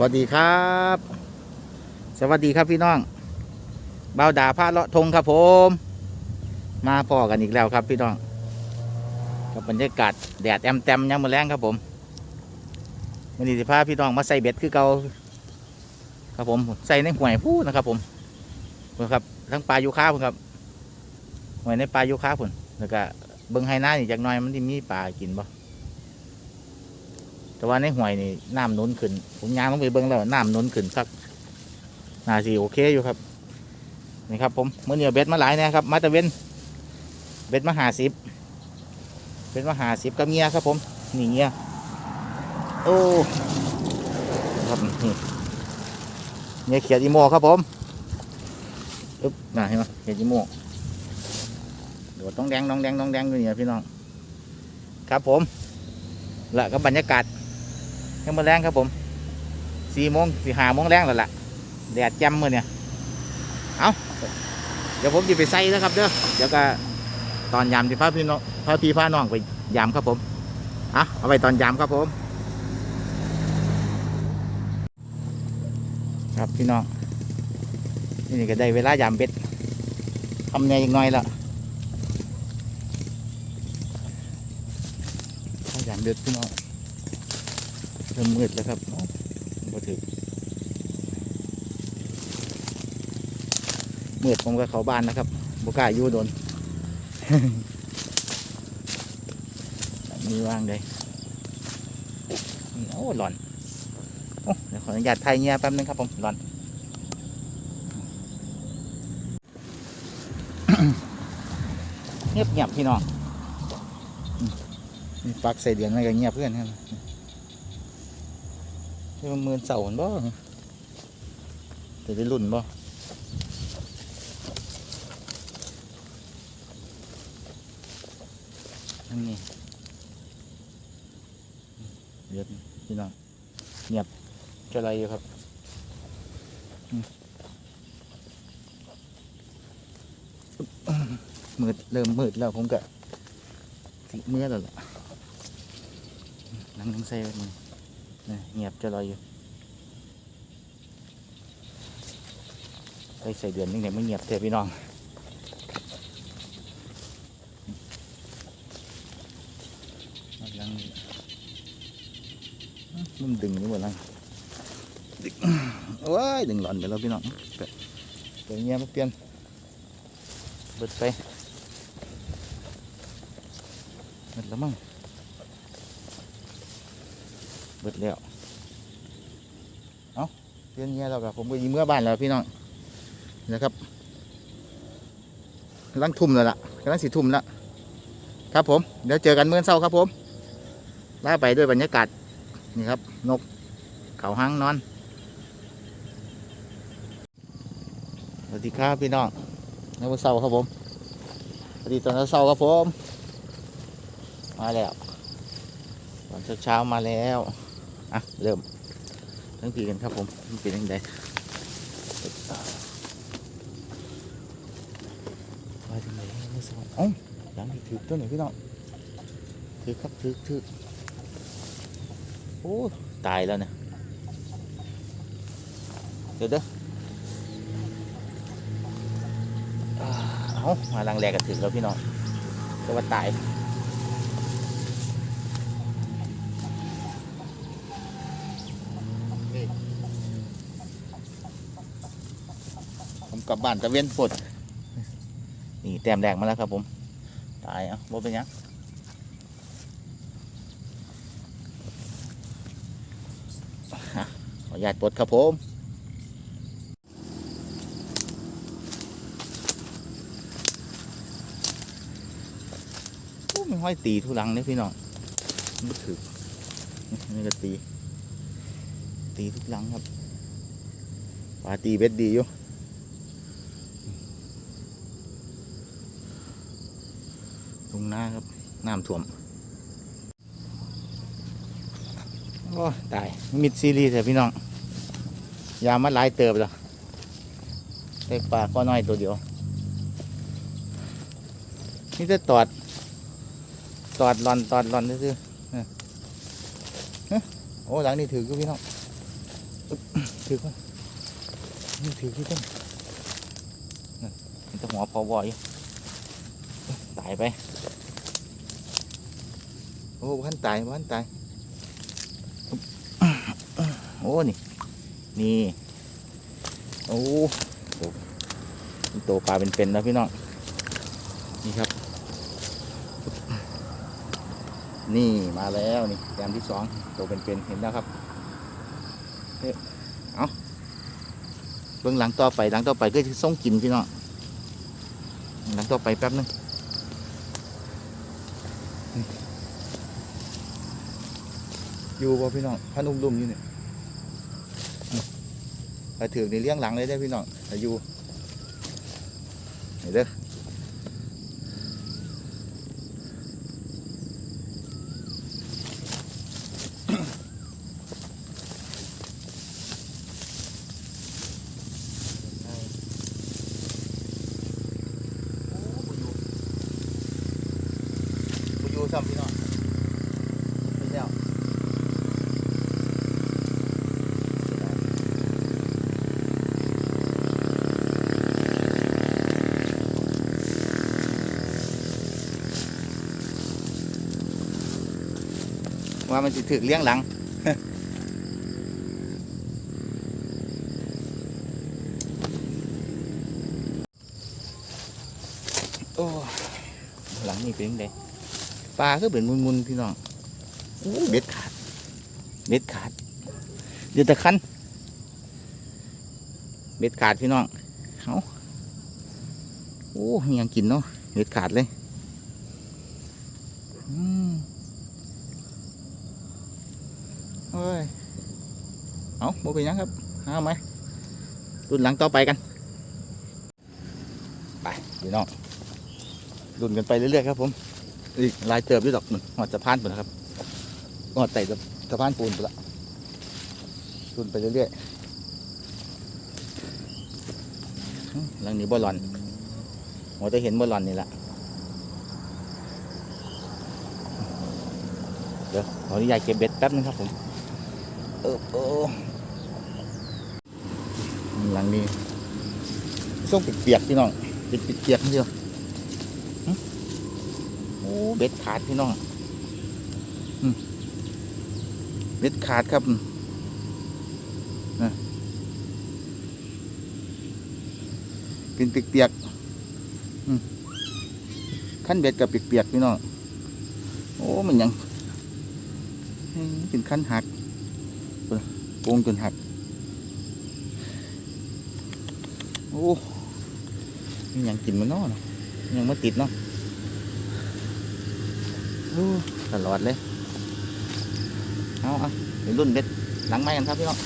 วัสดีครับ สวัสดีครับพี่น้องเบาดาพาเลาะทงครับผม มาพอกันอีกแล้วครับพี่น้องกับบรรยากาศแดดแอมแตมยังมือแรงครับผมวันนี้สิพาพี่น้องมาใส่เบ็ดคือเก่าครับผมใส่ในห่วยพูดนะครับ ผมเบิ่งครับทั้งปลายูคาพุ่นครับห่วยในปลายูคาพุ่นแล้วก็เบิ้งไฮน้านี่จากน้อยมันที่มีปลากินบ่ แต่ว่าในห่วยนี่น้ำนุนขึ้น ผมยางลงไปเบิ้งแล้วน้ำนุนขึ้นสักน่าสิโอเคอยู่ครับ นี่ครับผมเมื่อเนี้เอาเบ็ดมาหลายนะครับ มาตะเวนเบ็ดมาหาสิบเบ็ดมาหาสิบกับเงียครับ ผมนี่เงี้ยโอ้ครับนี่เงี้ยเขียดอีโมครับผมอึ๊บน่าเห็นไหมเขียดอีโมโดดต้องแดงต้องแดงต้องแดงอยู่เนี่ยพี่น้องครับผมและก็บรรยากาศ ยังมาแรงครับผมสี่โมงสี่ห้าโมงแรงแล้วล่ะแดดจ่มมือเนี่ยเอาเดี๋ยวผมจะไปใส่แล้วครับเด้อเดี๋ยวก็ตอนยามที่พาพี่น้องพาพี่พาน้องไปยามครับผมเอาเอาไปตอนยามครับผม ครับพี่น้องนี่ก็ได้เวลายามเบ็ดทำไงอีกหน่อยละยามเบ็ดพี่น้อง เริ่มมืดแล้วครับโอ้บ่ถึงมืดผมก็เข้าบ้านนะครับบุกล้าอยู่โดนมีวางเลยโอ้หลอนโอ้เดี๋ยวขออนุญาตไทยเงียแป๊บนึงครับผมหลอนเงียบเงียบๆพี่น้องปักใส่เดือนอะไรก็เงียบเพื่อนครับ นี่มันมือเสาบ่จะได้รุ่นบ่นั่นนี่เดือดพี่น้องเงียบจะอะไรอยู่ครับมืดเริ่มมืดแล้วผมก็สิเมื่อแล้วล่ะนั่งนั่งใส่มือ เงียบจะลอยอยู่ใส่ใส่เดือนนึงเนี่ยไม่เงียบเถอะพี่น้องยังมันดึงอยู่หมดแล้วดึงโอ้ยดึงหลอนไปแล้วพี่น้องเดี๋ยวเงียบเปลี่ยนเบิดไปเบิดแล้วมั้งเบิดแล้ว เลี่ยนเงียแล้วกับผมก็ยิงเมื่อบ้านแล้วพี่น้องนะครับกำลังทุ่มแล้วล่ะกำลังสีทุ่มแล้วครับผมเดี๋ยวเจอกันเมื่อเช้าครับผมลาไปด้วยบรรยากาศนี่ครับ นกเขาห้างนอนสวัสดีครับพี่น้องในวันเสาร์ครับผมสวัสดีตอนเช้าครับผม มาแล้วตอนเช้าๆมาแล้วอะเริ่ม ทั้งปีกันครับผมมันเป็นยังไงมาถึงไหนไม่สวยอ้าหลังถือตัวไหนพี่น้องถือครับถือถือโอ้ตายแล้วเนี่ยเดี๋ยวเด้อเอามาลังแรกกันถึงแล้วพี่น้องแต่ว่าตาย กลับบ้านตะเวนปดนี่แต้มแรกมาแล้วครับผม ตายเอะบ่เป็นยังขออนุญาตปลดครับผมโอ้มันห้อยตีทุลังเนี่ยพี่น้องไมันถือนี่ก็ตี ตีทุกลังครับปลาตีเบ็ดดีอยู่ ตรงหน้าครับน้ำท่วมโอ้ตายมิดซีรีส์แต่พี่น้องยามาหลายเติบแล้วได้ปลาก็น้อยตัวเดียวนี่จะตอด ตอดหลอนตอดหลอนซื่อๆเอโอ้หลังนี่ถือกูพี่น้องถือก่อนนี่ถือที่ต้นนั่นมันจะหัวพอวอยตายไป อ้พันตายพันตาย โอ้ นี่ นี่ โอ้โหโตปลาเป็นๆแล้วพี่น้อง นี่ครับ นี่มาแล้วนี่แต้มที่สองโตเป็นๆเห็นแล้วครับเออาเบื้องหลังต่อไปหลังต่อไปก็จะส่งกินพี่น้องหลังต่อไปแป๊บนึง อยู่บ่พี่น้องพันอุ้มลุมอยู่เนี่ยไปถือในเลี้ยงหลังเลยได้พี่น้องแต่อยู่เห็นเด้อกูอยู่ซ้ำพี่น้องไปแล้ว ว่ามันสิถึกเลี้ยงหลังโอ้หลังนี่เป็นไงปลาก็เป็นมุนๆพี่น้องเบ็ดขาดเบ็ดขาดเดี๋ยวแต่คันเบ็ดขาดพี่น้องเอาโอ้ยังกินเนาะเบ็ดขาดเลยอืม เฮ้ยเอาโมเป็นยังครับเอาไหมรุ่นหลังต่อไปกัน ไปพี่น้องรุ่นกันไปเรื่อยๆครับผมอีกลายเติบด้วยดอกหนึ่งหอดสะพานไปนะครับหอดไต่สะพานปูนไปละตุนไปเรื่อยๆหลังนี้บอลลอนหัวจะเห็นบอลลอนนี่แหละเดี๋ยวขออนุญาตเก็บเบ็ดแป๊บนึงครับผม เออเออหลังนี้ส่งเปียกๆพี่น้องเป็นเปียกๆนี่เดียวโอ้เบ็ดขาดพี่น้องเบ็ดขาดครับนะเป็นเปียกๆขั้นเบ็ดกับเปียกๆพี่น้องโอ้มันยังเป็นขั้นหัก โกงจนหัก โอ้มันยังกินมันนาะยังมาติดเนาะตลอดเลย เอาเอาเป็นรุ่นเบ็ดหลังไม้กันครับพี่น้อง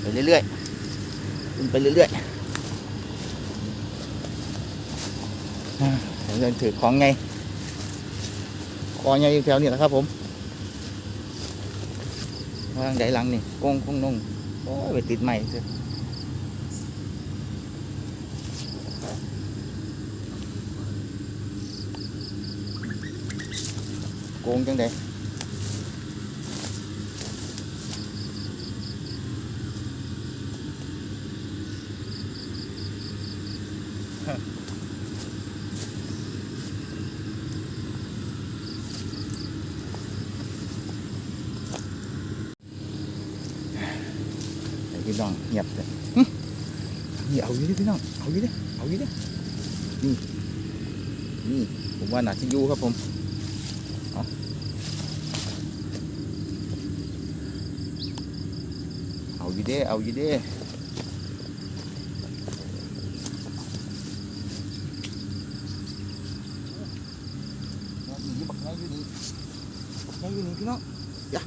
ไปเรื่อยๆขึ้นไปเรื่อยๆอ่าเดินถือของไง องไงอยู่แถวนี้แหละครับผมวางใดหลังนี่กงคงนงโอ้ยไปติดใหม่เถอะโกงจังไดไอ้พี่น้องเงียบเลยหึนี่เอาอยู่ดิ พี่น้องเอาอยู่ดิเอาอยู่ดินี่นี่ผมว่าน่าจะอยู่ครับผมเอาอยู่เด้เอาอยู่เด้เอาอยู่นี่บักไงอยู่นี่บักไงอยู่นี่พี่น้องอย่า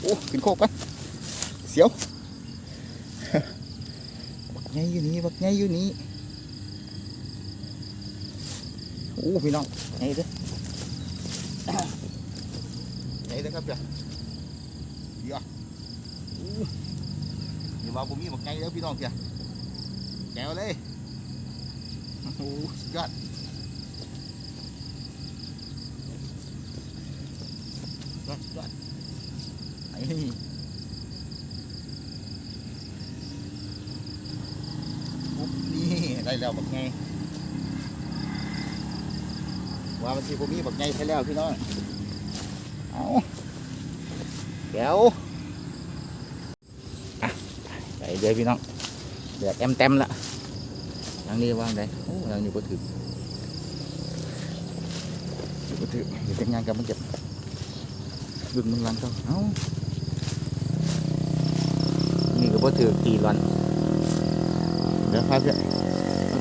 โอ้ขึ้นโคกกันเสียว ไงอยู่นี่บักไงอยู่นี่โอ้พี่น้องไงเด้อไงเด้อครับเดี๋ยวเดี๋ยวอย่ว่าผมมีบักไงแล้วพี่น้องเพียแก้วเลยโอ้สุดยอดยอดยอดไอ้ปุ๊บนี่ได้ แล้วบักไงว่ามันสิผมมีบักไงใช่แล้วพี่น้องเอาแก้วอะไปเดี๋ยวพี่น้องเดือดเต็มเต็มๆละทางนี้ว่างได้โอ้ทางนี้ก็ถึงก็ถึงเดี๋ยวเป็นงานกับมันเก็บดึงมึงลันต้องเอ้านี่ก็บ่ถือตีรันเดี๋ยวพาเพื่อนเอา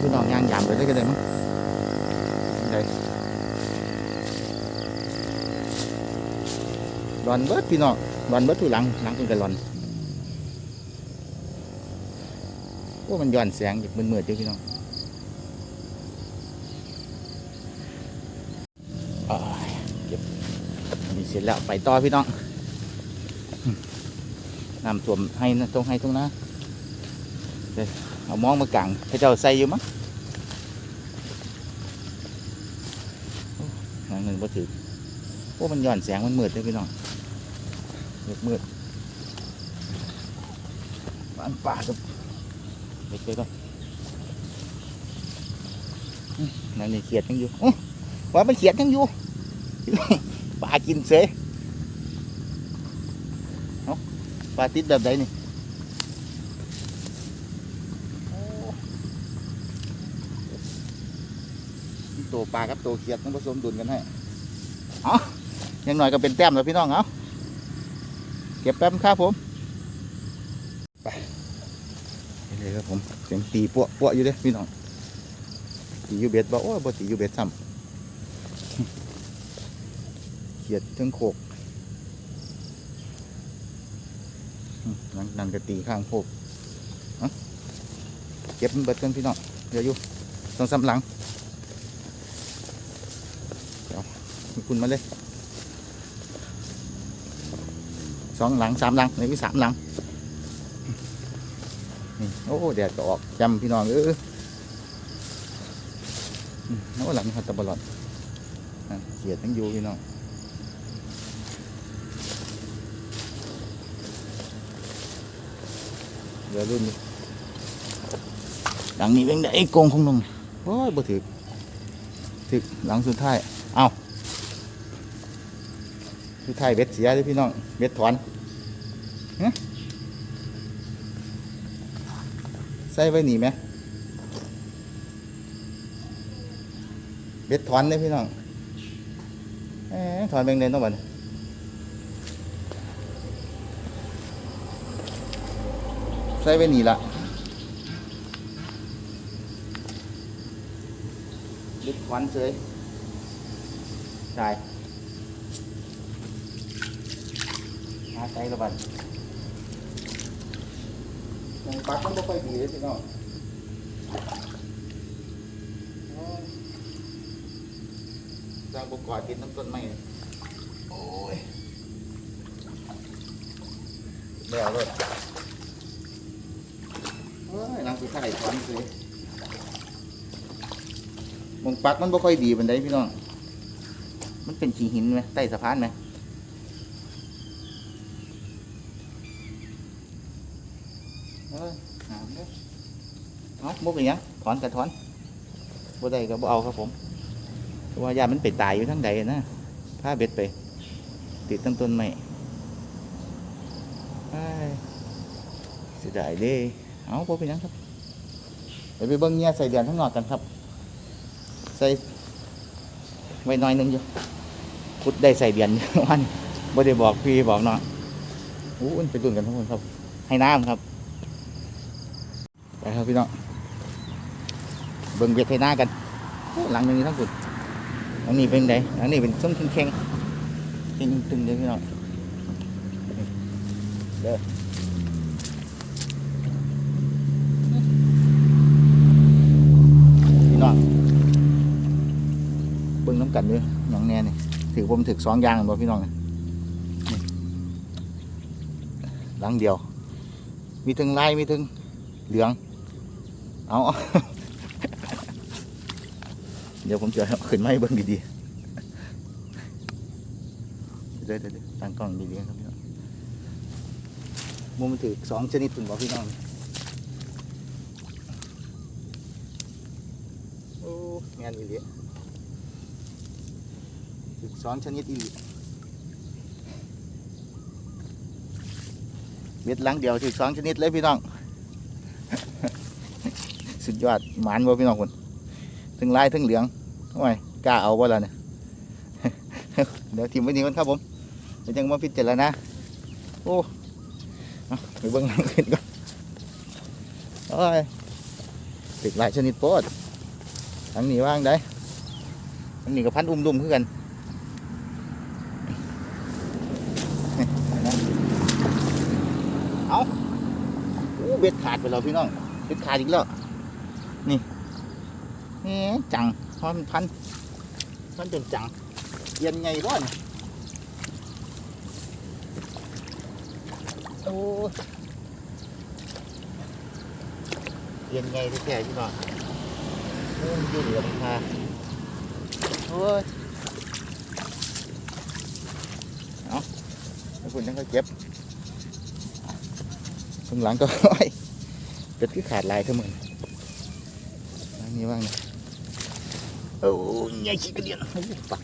พี่น้องย่างยามไปได้ก็ได้มั้งได้รอนเบิดพี่น้องรอนเบิดทุหลังหลังเป็นกระรอนโอ้มันย้อนแสงจากมืดๆเด้อพี่น้องอ้ายเก็บนี่เสร็จแล้วไปต่อพี่น้องน้ำท่วมให้นะตรงให้ตรงนะเอามองมากลางให้เจ้าใส่อยู่มั้งโอ้ หาเงินบ่ถือโอ้มันย้อนแสงมันมืดเลยพี่น้องมืดมืดบ้านป่ากับไปเจอก่อนนั่นนี่เขียดยังอยู่ว่ามันเขียดยังอยู่ปลากินเสยปลาติดแบบไหนนี่ตัวปลากับตัวเขียดต้องผสมดุลกันให้ ยังหน่อยก็เป็นแต้มแล้วพี่น้องเอาเก็บแป๊บครับผมไปไปเลยครับผมเสียงตีปวปวอยู่เด้พี่น้องตีอยู่เบ็ดบ่โอ้บ่ตีอยู่เบ็ดซ้ำเขียดเทั้งโขกนั่นนั่นก็ตีข้างโขกเก็บเบิดกันพี่น้องเดี๋ยวอยู่ต้องซ้ำหลังเดี๋ยวคุณมาเลย สองหลังสามหลังในวิสามหลังนี่โอ้แดดก็ออกจำพี่น้องเอออืมโอ้หลังนี้เขาตะบลอดนั่นเขียดทั้งอยู่พี่น้องเดี๋ยวรุ่นนี้หลังนี้เป็นไอ้กงของนงโอ้ยบ่ถึกถึกหลังสุดท้าย เอา สุดท้ายเบ็ดเสียเลยพี่น้องเบ็ดถอนใส่ไว้หนีไหมเบ็ดถอนเลยพี่น้องเอ๊ะถอนเป็นไงต้องบันใส่ไว้หนีละเบ็ดถอนเสยใช่ หาใจละบันยังปักมันไม่ค่อยดีเลยพี่น้องโอ้ยสร้างบุกกอดกินน้ำต้นไม้นี่โอ้ยแล้วเลยเฮ้ยนางสุดท้ายถอนเลยมงปักมันไม่ค่อยดีบันไดพี่น้อง มันเป็นขี้หินไหมใต้สะพานไหม เอ้ยหามเด้อเอา บ่เป็นหยังถอนก็ถอนบ่ได้ก็บ่เอาครับผมเพราะว่ายามันไปตายอยู่ทั้งใดนะพาเบ็ดไป ติดตั้งต้นไม้อ้ายเสียดายเด้เอาบ่เป็นหยังครับเดี๋ยวไปเบิ่งเงี้ยใส่เดือนทั้างนอกกันครับ ใส่ไว้น้อยนึงอยู่ขุดได้ใส่เดือนอยู่วันบ่ได้บอกพี่บอกน้องอู้นไปดุนกันทุกคนครับ ให้น้ำครับ ไปครับพี่น้อง เบิ่งเบียดไทยน้ากันหลังนึงนี่ทั้งสุดหลังนี้เป็นไงหลังนี้เป็นส้มแข็งแข็งๆเข็งตึงๆเลยพี่น้องเด้อพี่น้องเบิ่งน้ำกันด้วยอย่างแน่นี่ถือผมถือสองยางบ่พี่น้องนี่หลังเดียว มีถึงลายมีถึงเหลือง เอา เดี๋ยวผมจะขึ้นไม้เบิ่งดีๆเดี๋ยวเดี๋ยวตั้งกล้องดีๆครับพี่น้องมุมมันถือสองชนิดคุณบอกพี่น้องโอ้งานอีหลีถือสองชนิดอีเบ็ดหลังเดียวถือสองชนิดเลยพี่น้อง สุดยอดหมานบ่พี่น้องคน ถึงลายถึงเหลืองโอ้ยกล้าเอาบ่ล่ะเนี่ยเดี๋ยวทีมไว้นี่ก่อนครับผมเดี๋ยวยังมาพิจารณาโอ้อาไปเบิ่งหลังขึ้นก่อนโอ้ยติดหลายชนิดโพดทั้งนี้ว่างได้ทั้งนี้กับพันอุ้มดุมคือกันเอาโอ้เบ็ดขาดไปแล้วพี่น้องเบ็ดขาดอีกแล้วนี่ แหมจังเพราะมันพัน มันจนจังเย็นไงบ้านโอ้เย็นไงที่แท้ที่บ้านโอ้ยมันยู่เหลือมันพาโอ้ยเอาแล้วคุณยังก็เก็บข้างหลังก็เป็ดคือขาดลายเท่าเหมือนนนี้ว่างเนะโอ้ยใหญ่ขี้กระเดียนโอ้ยปัก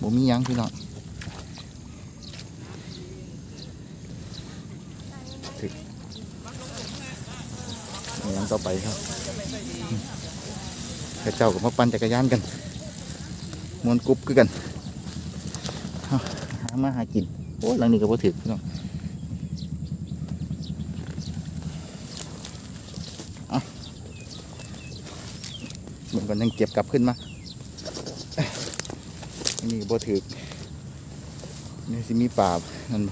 บ่มียังพี่น้องถึกยังต่อไปครับกระเจ้ากับมาปั่นจักรยานกันมวนกรุ๊บคือกัน หามาหากิน โอ้ยหลังนี้ก็บ่ถึกพี่น้องเอา เหมือนกันยังเก็บกลับขึ้นมานี่บ่ถือนี่สิมีป่านั่น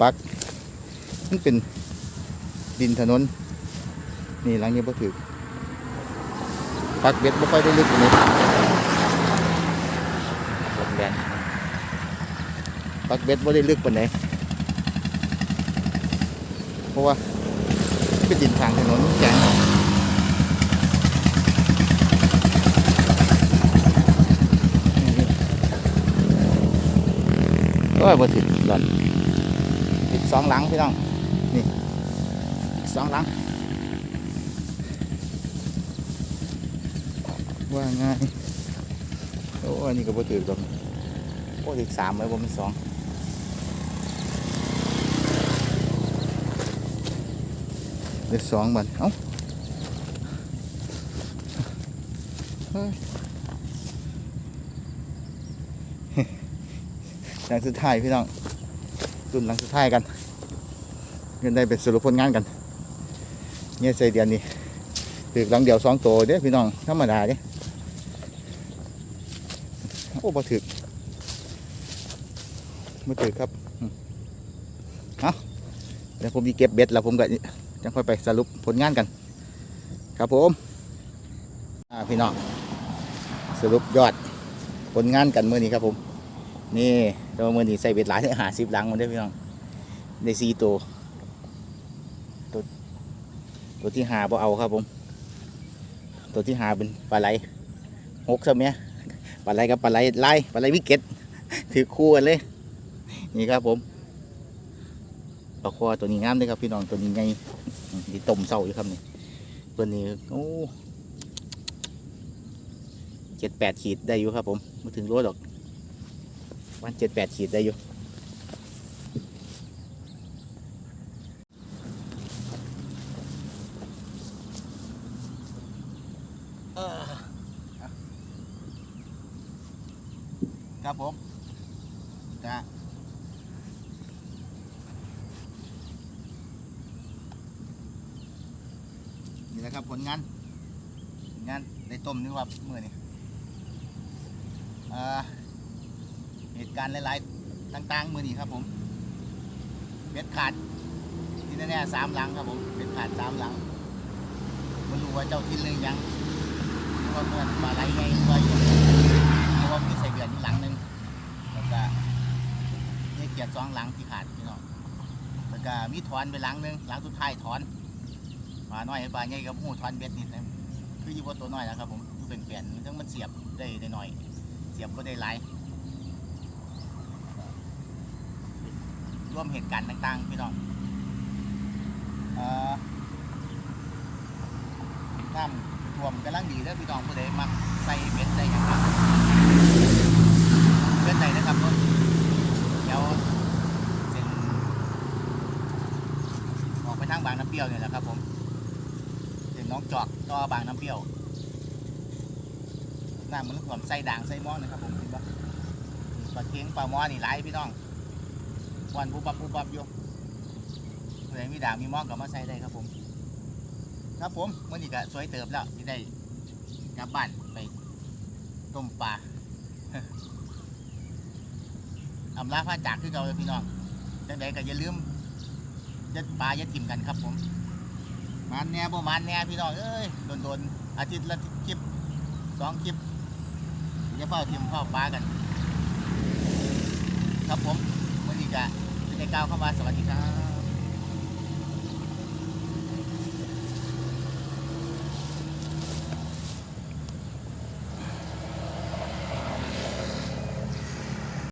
ปักมันเป็นดินถนน นี่หลังนี้บ่ถือปักเบ็ดบ่ค่อยได้ลึกกว่นี้ลมแดนปักเบ็ดบ่ได้ลึกปานใดเพราะว่าเป็นดินทางถนนแกง ก็บ่ถึงหล่นอีกสองหลังพี่น้อง นี่อีกสองหลัง ว่าง่ายโอ้อันนี้ก็บ่ถือดอกโอ้ยอีกสามเลยบ่เป็นสองเด็กสองบันเอ้าเฮ้ย หลังสุดท้ายพี่น้องรุ่นหลังสุดท้ายกันเงินได้เป็นสรุปผลงานกันเนี่ยใส่เดือนนี้ถือหลังเดียวสองตัวเด้อพี่น้องธรรมดาเด้โอ้บ่ถึกบ่ถึกครับเอาเดี๋ยวผมมีเก็บเบ็ดแล้วผมก็จะค่อยไปสรุปผลงานกัน ครับผมพี่น้องสรุปยอดผลงานกันเมื่อนี้ครับผม นี่แตัวมื่อนี้ใส่เบ็ดหลายหาสิบลังมันได้พี่น้องได้สี่ตัวตัว ตัวที่หาบ่เอาครับผม ตัวที่หาเป็นปลาไหลหกใช่ไหมปลาไหลกับปลาไหลไล่ปลาไหลวิกเก็ตถือคู่กันเลย นี่ครับผมปลาคอตัวนี้งามเลยครับพี่น้องตัวนี้ไงที่ต้มเศร้าอยู่ครับนี่ตัวนี้โอ้เจ็ดแปดขีดได้อยู่ครับผมมาถึงรถหรอก วันเจ็ดแปดขีดได้อยู่ครับผมจ้านี่แหละครับผลงานผลงานได้ต้มนึกว่าเมื่อนี่อ่า เหตุการณ์หลายๆต่างๆมือนี้ครับผมเบ็ดขาดที่แน่ๆสามหลังครับผมเบ็ดขาดสามหลังไม่รู้ว่าเจ้าทินเลยยังรือว่าเมื่อนปลาไหลไงว่าอยู่รือว่ามีใส่เดือนอีกหลังหนึ่งแล้วก็นี่เกียรติสองหลังที่ขาดพี่น้องแล้วก็มีถอนไปหลังหนึ่งหลังสุดท้ายถอนปลาน้อยปลาใหญ่กับหูถอนเบ็ดนี่นะคืออยู่บนตัวน้อยนะครับผมคือเป็นแผ่นมันต้งมันเสียบได้ได้หน่อย เสียบก็ได้หลาย ร่วมเหตุการณ์ต่างๆ พี่น้องอน้ำท่วมกำลังดีเด้อพี่น้องผู้ใดมักใส่เบ็ดใส่หยังครับเบ็ดใส่นะครับผมเดี๋ยวเส้นออกไปทางบางน้ำเปรี้ยวเนี่ยแหละครับผมเส้นน้องจอกต่อบางน้ำเปรี้ยวน้ำมันท่วมใส่ด่างใส่หม้อนะครับผมเห็นปะปลาเค็งปลาหม้อนี่หลายพี่น้อง วันปุ๊บปับปุ๊บปับอยู่เลยมีด่างมีมอกกับมาใส่ได้ครับผม ครับผมมื่อนี้ก็สวยเติบแล้วที่ได้กลับบ้านไปต้มปลาอำลาพระจากคือเราเลยพี่น้องจังใดก็อย่าลืมยัดปลายัดทิมกันครับผม มันแน่บ่มันแน่พี่น้องเอ้ยโดนๆอาทิตย์ละคลิปสองคลิปอย่าเฝ้าทิมเฝ้าปลากัน ครับผมมื่อนี้กะ ได้ก้าวเข้ามาสวัสดีครับ